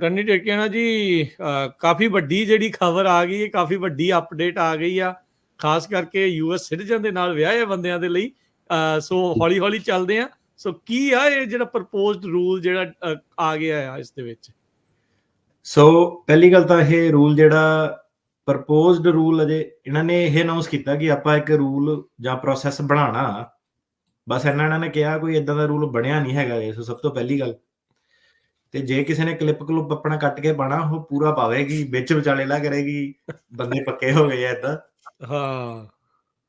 ਟੰਨੀ ਟੇਕਿਆਣਾ ਜੀ ਕਾਫੀ ਵੱਡੀ ਜਿਹੜੀ ਖਬਰ ਆ ਗਈ ਹੈ ਕਾਫੀ ਵੱਡੀ ਅਪਡੇਟ ਆ ਗਈ ਆ। ਖਾਸ ਕਰਕੇ ਯੂਐਸ ਸਿਟੀਜ਼ਨ ਦੇ ਨਾਲ ਵਿਆਹੇ ਬੰਦਿਆਂ ਦੇ ਲਈ ਸੋ ਹੌਲੀ ਹੌਲੀ ਚੱਲਦੇ ਆ। ਸੋ ਕੀ ਆ ਇਹ ਜਿਹੜਾ ਪ੍ਰਪੋਜ਼ਡ ਰੂਲ ਜਿਹੜਾ ਆ ਗਿਆ ਆ ਇਸ ਦੇ ਵਿੱਚ? ਸੋ ਪਹਿਲੀ ਗੱਲ ਤਾਂ ਇਹ ਰੂਲ ਜਿਹੜਾ ਪ੍ਰਪੋਜ਼ਡ ਰੂਲ ਅਜੇ ਇਹਨਾਂ ਨੇ ਇਹ ਅਨਾਉਂਸ ਕੀਤਾ ਕਿ ਆਪਾਂ ਇੱਕ ਰੂਲ ਜਾਂ ਪ੍ਰੋਸੈਸ ਬਣਾਉਣਾ। ਬਸ ਇਹਨਾਂ ਇਹਨਾਂ ਨੇ ਕਿਹਾ ਕੋਈ ਇਦਾਂ ਦਾ ਰੂਲ ਬਣਿਆ ਨਹੀਂ ਹੈਗਾ ਇਹ, ਸੋ ਸਭ ਤੋਂ ਪਹਿਲੀ ਗੱਲ। ਤੇ ਜੇ ਕਿਸੇ ਨੇ ਕਲਿੱਪ ਕਲੁੱਪ ਆਪਣਾ ਕੱਟ ਕੇ ਪਾਣਾ ਉਹ ਪੂਰਾ ਪਾਵੇਗੀ ਵਿੱਚ ਵਿਚਾਲੇ ਲਾ ਕਰੇਗੀ ਬੰਦੇ ਪੱਕੇ ਹੋ ਗਏ ਆ ਇਦਾਂ ਹਾਂ।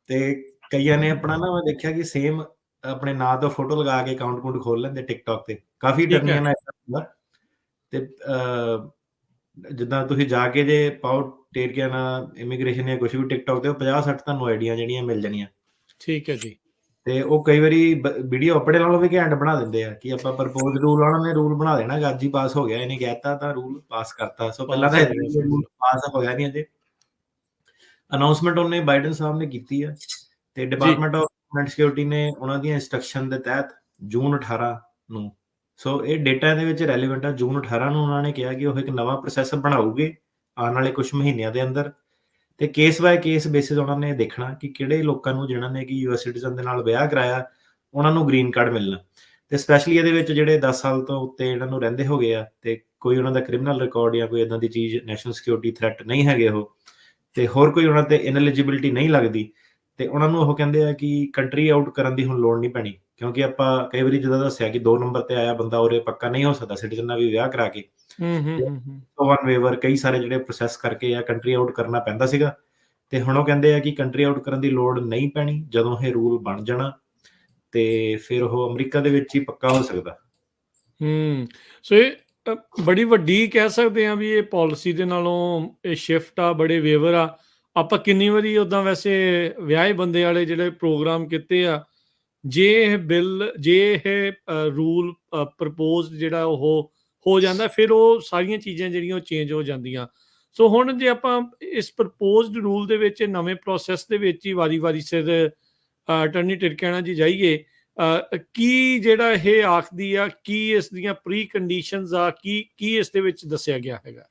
ਤੇ ਕਈਆਂ ਨੇ ਆਪਣਾ ਨਾ ਮੈਂ ਦੇਖਿਆ ਕਿ ਸੇਮ ਆਪਣੇ ਨਾਂ ਤੋਂ ਫੋਟੋ ਲਗਾ ਕੇ ਅਕਾਊਂਟ ਕੁੰਟ ਖੋਲ ਲੈਂਦੇ ਟਿਕਟੌਕ ਤੇ। ਕਾਫੀ। ਟਰਨੀਆਂ ਨਾਲ ਏਦਾਂ ਹੁੰਦਾ। ਤੇ ਜਿੱਦਾਂ ਤੁਸੀਂ ਜਾ ਕੇ ਜੇ ਪਾਓ ਟੇਰੀਆ ਨਾ ਇਮੀਗ੍ਰੇਸ਼ਨ ਜਾਂ ਕੁਝ ਵੀ ਟਿਕਟੌਕ ਤੇ ਉਹ 50 60 ਤੁਹਾਨੂੰ ਆਈਡੀਆਂ ਜਿਹੜੀਆਂ ਮਿਲ ਜਾਣੀਆਂ। ਠੀਕ ਹੈ ਜੀ। ਤੇ ਉਹ ਕਈ ਵਾਰੀ ਵੀਡੀਓ ਆਪਣੇ ਨਾਲੋਂ ਵੀ ਘੈਂਟ ਬਣਾ ਦਿੰਦੇ ਆ ਕਿ ਆਪਾਂ ਪ੍ਰਪੋਜ਼ ਰੂਲ ਉਹਨਾਂ ਨੇ ਰੂਲ ਬਣਾ ਦੇਣਾ ਕਿ ਅੱਜ ਹੀ ਪਾਸ ਹੋ ਗਿਆ ਇਹਨੇ ਕਹਿਤਾ ਤਾਂ ਰੂਲ ਪਾਸ ਕਰਤਾ। ਸੋ ਪਹਿਲਾਂ ਤਾਂ ਹੋ ਗਿਆ, ਰੂਲ ਪਾਸ ਹੋਇਆ ਨਹੀਂ ਅਜੇ ਅਨਾਉਂਸਮੈਂਟ ਉਹਨੇ ਬਾਈਡਨ ਸਾਹਿਬ ਨੇ ਕੀਤੀ ਆ ਤੇ ਡਿਪਾਰਟਮੈਂਟ ਆਫ ਹੋਮਲੈਂਡ ਸਿਕਿਉਰਿਟੀ ਨੇ ਉਹਨਾਂ ਦੀਆਂ ਇਨਸਟਰਕਸ਼ਨ ਦੇ ਤਹਿਤ ਜੂਨ 18 ਨੂੰ ਸੋ ਇਹ ਡੇਟਾ ਦੇ ਵਿੱਚ ਰੈਲੇਵੈਂਟ ਆ ਜੂਨ 18 ਨੂੰ ਉਹਨਾਂ ਨੇ ਕਿਹਾ ਕਿ ਉਹ ਇੱਕ ਨਵਾਂ ਪ੍ਰੋਸੈਸ ਬਣਾਉਗੇ ਆਉਣ ਵਾਲੇ ਕੁਝ ਮਹੀਨਿਆਂ ਦੇ ਅੰਦਰ। ਤੇ ਕੇਸ ਬਾਏ ਕੇਸ ਬੇਸਿਸ ਉਹਨਾਂ ਨੇ ਦੇਖਣਾ ਕਿ ਕਿਹੜੇ ਲੋਕਾਂ ਨੂੰ, ਜਿਨ੍ਹਾਂ ਨੇ ਕਿ ਯੂਐਸ ਸਿਟੀਜ਼ਨ ਦੇ ਨਾਲ ਵਿਆਹ ਕਰਾਇਆ, ਉਹਨਾਂ ਨੂੰ ਗ੍ਰੀਨ ਕਾਰਡ ਮਿਲਣਾ। ਤੇ ਸਪੈਸ਼ਲੀ ਇਹਦੇ ਵਿੱਚ ਜਿਹੜੇ 10 ਸਾਲ ਤੋਂ ਉੱਤੇ ਇਹਨਾਂ ਨੂੰ ਰਹਿੰਦੇ ਹੋ ਗਏ ਆ, ਤੇ ਕੋਈ ਉਹਨਾਂ ਦਾ ਕ੍ਰਿਮੀਨਲ ਰਿਕਾਰਡ ਜਾਂ ਕੋਈ ਇਦਾਂ ਦੀ ਚੀਜ਼ ਨੈਸ਼ਨਲ ਸਿਕਿਉਰਿਟੀ ਥ੍ਰੈਟ ਨਹੀਂ ਹੈਗੇ ਉਹ, ਤੇ ਹੋਰ ਕੋਈ ਉਹਨਾਂ ਤੇ ਇਨਐਲੀਜੀਬਿਲਟੀ ਨਹੀਂ ਲੱਗਦੀ, ਤੇ ਉਹਨਾਂ ਨੂੰ ਉਹ ਕਹਿੰਦੇ ਆ ਕਿ ਕੰਟਰੀ ਆਊਟ ਕਰਨ ਦੀ ਹੁਣ ਲੋੜ ਨਹੀਂ ਪੈਣੀ। ਕਿਉਂਕਿ ਆਪਾਂ ਕਈ ਵਾਰੀ ਜਦੋਂ ਦੱਸਿਆ ਕਿ 2 ਨੰਬਰ ਤੇ ਆਇਆ ਬੰਦਾ ਉਹਰੇ ਪੱਕਾ ਨਹੀਂ ਹੋ ਸਕਦਾ ਸਿਟੀਜ਼ਨ ਨਾਲ ਵੀ ਵਿਆਹ ਕਰਾ ਕੇ। ਹੂੰ ਹੂੰ ਹੂੰ, ਵਨ ਵੇਵਰ ਕਈ ਸਾਰੇ ਜਿਹੜੇ ਪ੍ਰੋਸੈਸ ਕਰਕੇ ਆ ਕੰਟਰੀ ਆਊਟ ਕਰਨਾ ਪੈਂਦਾ ਸੀਗਾ। ਤੇ ਹੁਣ ਉਹ ਕਹਿੰਦੇ ਆ ਕਿ ਕੰਟਰੀ ਆਊਟ ਕਰਨ ਦੀ ਲੋੜ ਨਹੀਂ ਪੈਣੀ ਜਦੋਂ ਇਹ ਰੂਲ ਬਣ ਜਾਣਾ ਤੇ ਫਿਰ ਉਹ ਅਮਰੀਕਾ ਦੇ ਵਿੱਚ ਹੀ ਪੱਕਾ ਹੋ ਸਕਦਾ। ਹੂੰ ਸੋ ਇਹ ਬੜੀ ਵੱਡੀ ਕਹਿ ਸਕਦੇ ਆ ਵੀ ਇਹ ਪਾਲਿਸੀ ਦੇ ਨਾਲੋਂ ਇਹ ਸ਼ਿਫਟ ਆ ਬੜੇ ਵੇਵਰ ਆ। ਆਪਾਂ ਕਿੰਨੀ ਵਾਰੀ ਉਦਾਂ ਵੈਸੇ ਵਿਆਹੇ ਬੰਦੇ ਵਾਲੇ ਜਿਹੜੇ ਪ੍ਰੋਗਰਾਮ ਕੀਤੇ ਆ ਜੇ ਇਹ ਬਿੱਲ, ਜੇ ਇਹ ਰੂਲ ਪ੍ਰਪੋਜ਼ਡ ਜਿਹੜਾ ਉਹ ਹੋ ਜਾਂਦਾ, ਫਿਰ ਉਹ ਸਾਰੀਆਂ ਚੀਜ਼ਾਂ ਜਿਹੜੀਆਂ ਉਹ ਚੇਂਜ ਹੋ ਜਾਂਦੀਆਂ। ਸੋ ਹੁਣ ਜੇ ਆਪਾਂ ਇਸ ਪ੍ਰਪੋਜ਼ਡ ਰੂਲ ਦੇ ਵਿੱਚ, ਨਵੇਂ ਪ੍ਰੋਸੈਸ ਦੇ ਵਿੱਚ ਹੀ ਵਾਰੀ-ਵਾਰੀ ਸਿਰ ਅਟਰਨੀ ਟਿਰਕੈਣਾ ਜੀ ਜਾਈਏ ਕੀ ਜਿਹੜਾ ਇਹ ਆਖਦੀ ਆ, ਕੀ ਇਸ ਦੀਆਂ ਪ੍ਰੀ ਕੰਡੀਸ਼ਨਸ ਆ, ਕੀ ਕੀ ਇਸ ਦੇ ਵਿੱਚ ਦੱਸਿਆ ਗਿਆ ਹੈਗਾ?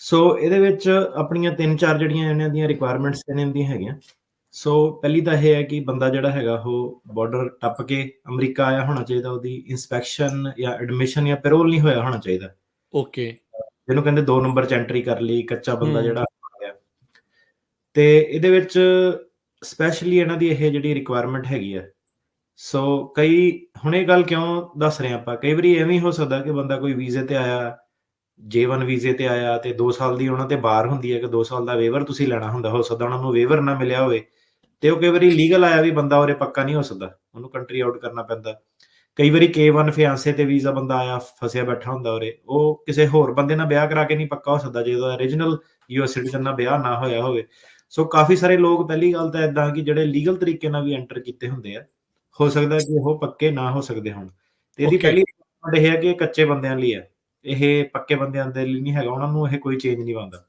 ਸੋ ਇਹਦੇ ਵਿੱਚ ਆਪਣੀਆਂ ਤਿੰਨ ਚਾਰ ਜਿਹੜੀਆਂ ਇਹਨਾਂ ਦੀਆਂ ਰਿਕੁਆਇਰਮੈਂਟਸ ਇਹਨਾਂ ਦੀਆਂ ਹੈਗੀਆਂ। ਸੋ ਪਹਿਲੀ ਤਾਂ ਇਹ ਹੈ ਕਿ ਬੰਦਾ ਜਿਹੜਾ ਹੈਗਾ ਉਹ ਬਾਰਡਰ ਟੱਪ ਕੇ ਅਮਰੀਕਾ ਆਇਆ ਹੋਣਾ ਚਾਹੀਦਾ ਉਹਦੀ ਇਨਸਪੈਕਸ਼ਨ ਜਾਂ ਐਡਮਿਸ਼ਨ ਜਾਂ ਪੈਰੋਲ ਨਹੀਂ ਹੋਇਆ ਹੋਣਾ ਚਾਹੀਦਾ। ਓਕੇ ਜਿਹਨੂੰ ਕਹਿੰਦੇ 2 ਨੰਬਰ ਚ ਐਂਟਰੀ ਕਰ ਲਈ ਕੱਚਾ ਬੰਦਾ। ਜਿਹੜਾ ਆ ਗਿਆ। ਤੇ ਇਹਦੇ ਵਿੱਚ ਸਪੈਸ਼ਲੀ ਇਹਨਾਂ ਦੀ ਇਹ ਜਿਹੜੀ ਰਿਕੁਆਇਰਮੈਂਟ ਹੈਗੀ ਆ। ਸੋ ਕਈ ਹੁਣ ਇਹ ਗੱਲ ਕਿਉਂ ਦੱਸ ਰਹੇ ਆਪਾਂ? ਕਈ ਵਾਰੀ ਐਵੇਂ ਹੀ ਹੋ ਸਕਦਾ ਕਿ ਬੰਦਾ ਕੋਈ ਵੀਜ਼ੇ ਤੇ ਆਇਆ J1 ਵੀਜ਼ੇ ਤੇ ਆਇਆ ਤੇ 2 ਸਾਲ ਦੀ ਉਹਨਾਂ ਤੇ ਬਾਹਰ ਹੁੰਦੀ ਹੈ ਕਿ 2 ਸਾਲ ਦਾ ਵੇਵਰ ਤੁਸੀਂ ਲੈਣਾ ਹੁੰਦਾ ਹੋ ਸਕਦਾ ਉਹਨਾਂ ਨੂੰ ਵੇਵਰ ਨਾ ਮਿਲਿਆ ਹੋਵੇ। ਤੇ ਉਹ ਕਈ ਵਾਰੀ ਲੀਗਲ ਆਇਆ ਵੀ ਬੰਦਾ ਉਹਰੇ ਪੱਕਾ ਨਹੀਂ ਹੋ ਸਕਦਾ ਉਹਨੂੰ ਕੰਟਰੀ ਆਊਟ ਕਰਨਾ ਪੈਂਦਾ। ਕਈ ਵਾਰੀ K1 ਫਿਆਂਸੇ ਤੇ ਵੀਜ਼ਾ ਬੰਦਾ ਆਇਆ ਫਸਿਆ ਬੈਠਾ ਹੁੰਦਾ ਉਹਰੇ ਉਹ ਕਿਸੇ ਹੋਰ ਬੰਦੇ ਨਾਲ ਵਿਆਹ ਕਰਾ ਕੇ ਨਹੀਂ ਪੱਕਾ ਹੋ ਸਕਦਾ ਜੇ ਉਹਦਾ origignal ਯੂਐਸ ਸਿਟੀਜ਼ਨ ਨਾਲ ਵਿਆਹ ਨਾ ਹੋਇਆ ਹੋਵੇ। ਸੋ ਕਾਫੀ ਸਾਰੇ ਲੋਕ ਪਹਿਲੀ ਗੱਲ ਤਾਂ ਇਦਾਂ ਕਿ ਜਿਹੜੇ ਲੀਗਲ ਤਰੀਕੇ ਨਾਲ ਵੀ ਐਂਟਰ ਕੀਤੇ ਹੁੰਦੇ ਆ ਹੋ ਸਕਦਾ ਕਿ ਉਹ ਪੱਕੇ ਨਾ ਹੋ ਸਕਦੇ ਹੁਣ। ਤੇ ਇਹਦੀ. ਪਹਿਲੀ point ਇਹ ਹੈ ਕਿ ਕੱਚੇ ਬੰਦਿਆਂ ਲਈ ਹੈ ਇਹ ਪੱਕੇ ਬੰਦਿਆਂ ਦੇ ਲਈ ਨਹੀਂ ਹੈਗਾ ਉਹਨਾਂ ਨੂੰ ਇਹ ਕੋਈ ਚੇਂਜ ਨਹੀਂ ਪਾਉਂਦਾ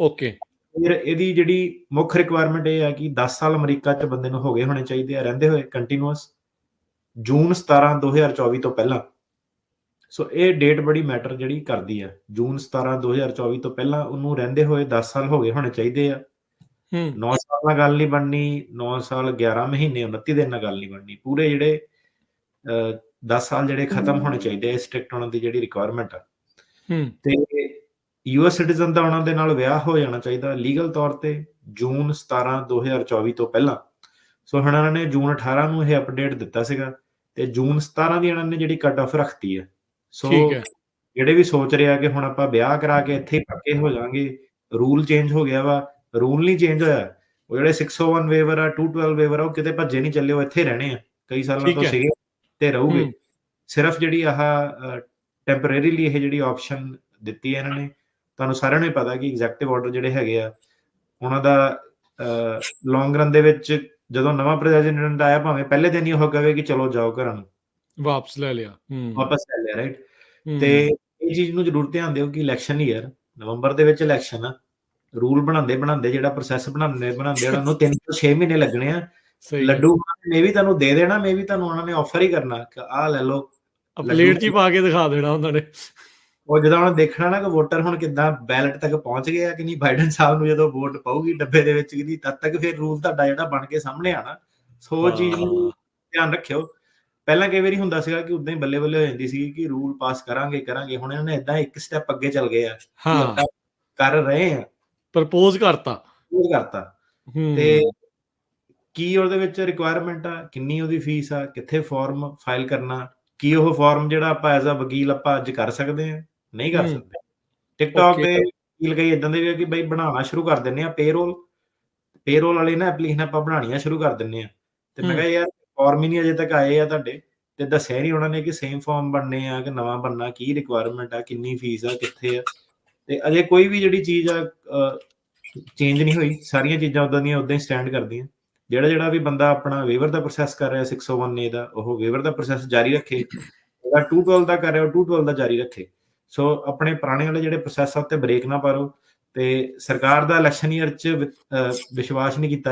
ਓਕੇ ਫਿਰ ਇਹਦੀ ਜਿਹੜੀ ਮੁੱਖ ਰਿਕੁਆਇਰਮੈਂਟ ਇਹ ਹੈ ਕਿ 10 ਸਾਲ ਅਮਰੀਕਾ 'ਚ ਬੰਦੇ ਨੂੰ ਹੋ ਗਏ ਹੋਣੇ ਚਾਹੀਦੇ ਆ ਰਹਿੰਦੇ ਹੋਏ ਕੰਟੀਨਿਊਅਸ ਜੂਨ 17 2024 ਤੋਂ ਪਹਿਲਾਂ। ਸੋ ਇਹ ਡੇਟ ਬੜੀ ਮੈਟਰ ਜਿਹੜੀ ਕਰਦੀ ਆ। ਜੂਨ 17 2024 ਤੋਂ ਪਹਿਲਾਂ ਉਹਨੂੰ ਰਹਿੰਦੇ ਹੋਏ 10 ਸਾਲ ਹੋ ਗਏ ਹੋਣੇ ਚਾਹੀਦੇ ਆ। ਹੂੰ। 9 ਸਾਲ ਨਾਲ ਗੱਲ ਨਹੀਂ ਬਣਨੀ 9 ਸਾਲ 11 ਮਹੀਨੇ 29 ਦਿਨ ਨਾਲ ਗੱਲ ਨਹੀਂ ਬਣਨੀ। ਪੂਰੇ ਜਿਹੜੇ ਅਹ, 10 ਸਾਲ ਜਿਹੜੇ ਖਤਮ ਹੋਣੇ ਚਾਹੀਦੇ ਆ ਸਟ੍ਰਿਕਟ ਉਹਨਾਂ ਦੀ ਜਿਹੜੀ ਰਿਕੁਆਇਰਮੈਂਟ ਆ। ਹੂੰ। ਤੇ ਯੂਐਸ ਸਿਟੀਜ਼ਨ ਦਾ ਉਹਨਾਂ ਦੇ ਨਾਲ ਵਿਆਹ ਹੋ ਜਾਣਾ ਚਾਹੀਦਾ ਲੀਗਲ ਤੌਰ ਤੇ ਜੂਨ 17 2024 ਤੋਂ ਪਹਿਲਾਂ। ਸੋ ਹੁਣ ਇਹਨਾਂ ਨੇ ਜੂਨ 18 ਨੂੰ ਇਹ ਅਪਡੇਟ ਦਿੱਤਾ ਸੀਗਾ ਤੇ ਜੂਨ 17 ਦੀ ਇਹਨਾਂ ਨੇ ਜਿਹੜੀ ਕੱਟ ਆਫ ਰੱਖਤੀ ਹੈ। ਸੋ ਜਿਹੜੇ ਵੀ ਸੋਚ ਰਿਹਾ ਕਿ ਹੁਣ ਆਪਾਂ ਵਿਆਹ ਕਰਾ ਕੇ ਇੱਥੇ ਹੀ ਪੱਕੇ ਹੋ ਜਾਾਂਗੇ ਰੂਲ ਚੇਂਜ ਹੋ ਗਿਆ ਵਾ ਰੂਲ ਨਹੀਂ ਚੇਂਜ ਹੋਇਆ। ਉਹ ਜਿਹੜੇ 601 ਵੇਵਰ ਆ 212 ਵੇਵਰ ਆ ਉਹ ਕਿਤੇ ਭੱਜੇ ਨਹੀਂ ਚੱਲੇ ਉਹ ਇੱਥੇ ਰਹਿਣੇ ਆ। ਕਈ ਸਾਲਾਂ ਤੋਂ। ਸੀਗੇ ਤੇ ਰਹੂਗੇ। ਸਿਰਫ ਜਿਹੜੀ ਆਹ ਟੈਂਪਰੇਰੀਲੀ ਇਹ ਜਿਹੜੀ ਆਪਸ਼ਨ ਦਿੱਤੀ ਹੈ ਇਹਨਾਂ ਨੇ ਤੁਹਾਨੂੰ ਸਾਰਿਆਂ ਨੂੰ ਹੀ ਪਤਾ ਕਿ ਐਗਜ਼ੈਕਟਿਵ ਆਰਡਰ ਜਿਹੜੇ ਹੈਗੇ ਆ ਉਹਨਾਂ ਦਾ ਲੌਂਗ ਰਨ ਦੇ ਵਿੱਚ ਜਦੋਂ ਨਵਾਂ ਪ੍ਰੈਜ਼ੀਡੈਂਟ ਆਇਆ ਭਾਵੇਂ ਪਹਿਲੇ ਦਿਨ ਹੀ ਉਹ ਕਹੇ ਕਿ ਚਲੋ ਜਾਓ ਘਰਾਂ ਨੂੰ। ਵਾਪਸ ਲੈ ਲਿਆ ਹੂੰ। ਵਾਪਸ ਲੈ ਲਿਆ ਰਾਈਟ ਤੇ ਇਹ ਚੀਜ਼ ਨੂੰ ਜ਼ਰੂਰ ਧਿਆਨ ਦਿਓ ਕਿ ਇਲੈਕਸ਼ਨ ਈਅਰ ਨਵੰਬਰ ਦੇ ਵਿੱਚ ਇਲੈਕਸ਼ਨ ਆ। ਰੂਲ ਬਣਾਉਂਦੇ ਬਣਾਉਂਦੇ ਜਿਹੜਾ ਪ੍ਰੋਸੈਸ ਬਣਾਉਂਦੇ ਬਣਾਉਂਦੇ ਉਹਨਾਂ ਨੂੰ 3 ਤੋਂ 6 ਮਹੀਨੇ ਲੱਗਣੇ ਆ। ਲੱਡੂ ਮੇ ਵੀ ਤੁਹਾਨੂੰ ਦੇ ਦੇਣਾ ਮੇ ਵੀ ਤੁਹਾਨੂੰ ਉਹਨਾਂ ਨੇ ਆਫਰ ਹੀ ਕਰਨਾ ਕਿ ਆਹ ਲੈ ਲਓ ਪਲੇਟ 'ਚ ਪਾ ਕੇ ਦਿਖਾ ਦੇਣਾ ਉਹਨਾਂ ਨੇ। ਉਹ ਜਦੋਂ ਹੁਣ ਦੇਖਣਾ ਨਾ ਕਿ ਵੋਟਰ ਹੁਣ ਕਿੱਦਾਂ ਬੈਲਟ ਤੱਕ ਪਹੁੰਚ ਗਏ ਆ ਕਿ ਨਹੀਂ ਬਾਈਡਨ ਸਾਹਿਬ ਨੂੰ ਜਦੋਂ ਵੋਟ ਪਾਊਗੀ ਡੱਬੇ ਦੇ ਵਿੱਚ ਕਿ ਨਹੀਂ ਤਦ ਤੱਕ ਫਿਰ ਰੂਲ ਤੁਹਾਡਾ ਜਿਹੜਾ ਬਣ ਕੇ ਸਾਹਮਣੇ ਆਣਾ ਸੋ ਚੀਜ਼ ਨੂੰ ਧਿਆਨ ਰੱਖਿਓ। ਪਹਿਲਾਂ ਕਈ ਵਾਰੀ ਹੁੰਦਾ ਸੀਗਾ ਕਿ ਉਦਾਂ ਹੀ ਬੱਲੇ ਬੱਲੇ ਹੋ ਜਾਂਦੀ ਸੀ ਕਿ ਰੂਲ ਪਾਸ ਕਰਾਂਗੇ ਕਰਾਂਗੇ। ਹੁਣ ਇਹਨਾਂ ਨੇ ਇਦਾਂ ਇੱਕ ਸਟੈਪ ਅੱਗੇ ਚੱਲ ਗਏ ਆ ਹਾਂ। ਕਰ ਰਹੇ ਆ। ਪ੍ਰਪੋਜ਼ ਕਰਤਾ। ਉਹ ਕਰਤਾ। ਤੇ ਕੀ ਉਹਦੇ ਵਿੱਚ ਰਿਕੁਆਇਰਮੈਂਟ ਆ? ਕਿੰਨੀ ਉਹਦੀ ਫੀਸ ਆ? ਕਿੱਥੇ ਫਾਰਮ ਫਾਈਲ ਕਰਨਾ? ਕੀ ਉਹ ਫਾਰਮ ਜਿਹੜਾ ਆਪਾਂ ਐਜ਼ ਅ ਵਕੀਲ ਆਪਾਂ ਅੱਜ ਕਰ ਸਕਦੇ ਆ? ਨਹੀਂ ਕਰ। ਸਕਦੇ। ਟਿਕਟੌਕ. ਤੇ ਵਕੀਲ ਕਈ ਇਦਾਂ ਦੇ ਵੀ ਕਿ ਬਈ ਬਣਾਉਣਾ ਸ਼ੁਰੂ ਕਰ ਦਿੰਨੇ ਆ ਪੇਰੋਲ ਪੇਰੋਲ ਵਾਲੇ ਨਾ ਐਪਲੀਕੇਸ਼ਨ ਆਪਾਂ ਬਣਾਉਣੀਆਂ ਸ਼ੁਰੂ ਕਰ ਦਿੰਨੇ ਆ। ਤੇ ਮੈਂ। ਕਿਹਾ ਯਾਰ ਫਾਰਮ ਹੀ ਨਹੀਂ ਅਜੇ ਤੱਕ ਆਏ ਆ ਤੁਹਾਡੇ। ਤੇ ਦੱਸਿਆ ਨਹੀਂ ਉਹਨਾਂ ਨੇ ਕਿ ਸੇਮ ਫਾਰਮ ਬਣਨੇ ਆ ਕਿ ਨਵਾਂ ਬਣਨਾ ਕੀ ਰਿਕੁਆਇਰਮੈਂਟ ਆ ਕਿੰਨੀ ਫੀਸ ਆ ਕਿੱਥੇ ਆ। ਤੇ ਅਜੇ ਕੋਈ ਵੀ ਜਿਹੜੀ ਚੀਜ਼ ਆ ਚੇਂਜ ਨਹੀਂ ਹੋਈ। ਸਾਰੀਆਂ ਚੀਜ਼ਾਂ ਉਦਾਂ ਦੀਆਂ ਉਦਾਂ ਹੀ ਸਟੈਂਡ ਕਰਦੀਆਂ। ਜਿਹੜਾ ਜਿਹੜਾ ਵੀ ਬੰਦਾ ਆਪਣਾ ਵੇਵਰ ਦਾ ਪ੍ਰੋਸੈਸ ਕਰ ਰਿਹਾ 601 ਏ ਦਾ ਉਹ ਵੇਵਰ ਦਾ ਪ੍ਰੋਸੈਸ ਜਾਰੀ ਰੱਖੇ। ਜਿਹੜਾ 212 ਦਾ ਕਰ ਰਿਹਾ ਉਹ 212 ਦਾ ਜਾਰੀ ਰੱਖੇ। ਸੋ ਆਪਣੇ ਪੁਰਾਣੇ ਵਾਲੇ ਜਿਹੜੇ ਪ੍ਰੋਸੈਸ ਆ, ਉੱਤੇ ਬ੍ਰੇਕ ਨਾ ਪਾਰੋ ਤੇ ਸਰਕਾਰ ਦਾ ਇਲੈਕਸ਼ਨ ਈਅਰ ਚ, ਅਹ, ਵਿਸ਼ਵਾਸ ਨਹੀਂ ਕੀਤਾ